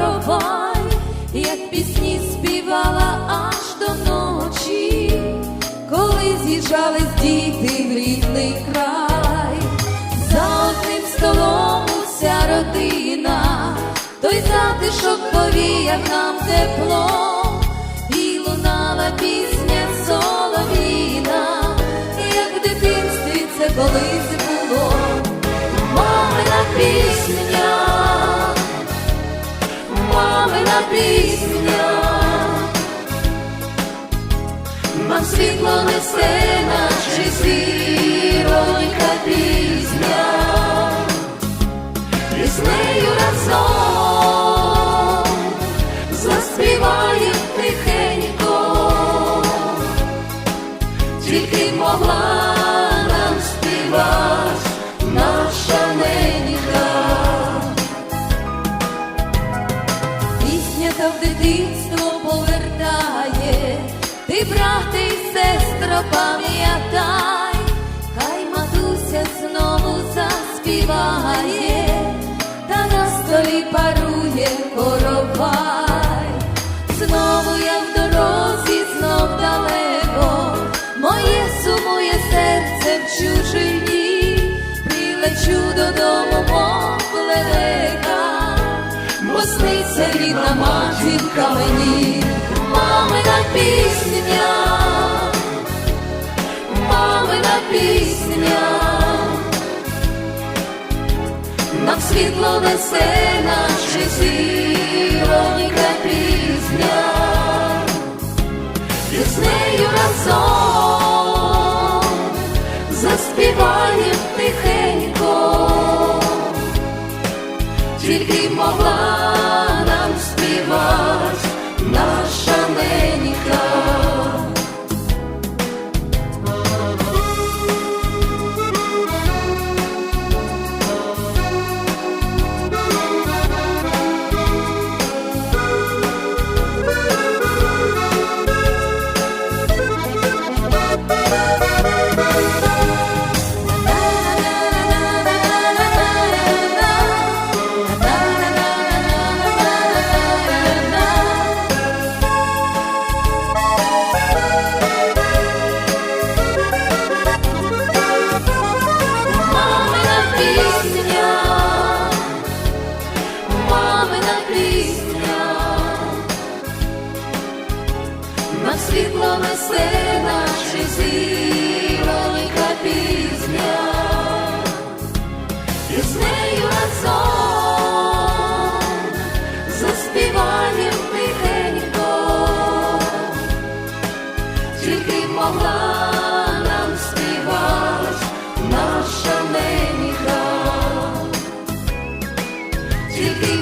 каравай, як пісні співала аж до ночі, коли з'їжджались діти в рідний край, за одним столом уся родина, той затишок повіяв нам тепло. Пісня. Нам світло несе наче зіронька пізня, дитинство повертає, ти, брати, і сестро, пам'ятай, хай матуся знову заспіває, та на столі парує коровай. Рідна мені, мамина пісня, мамина пісня, нам світло несе наче зіронька пізня, і з нею разом заспіваєм пісня, на світло несе наші зіронька пісня, і з нею разом заспіваєм тихенько, тільки могла нам співач наша меніха. Thank you.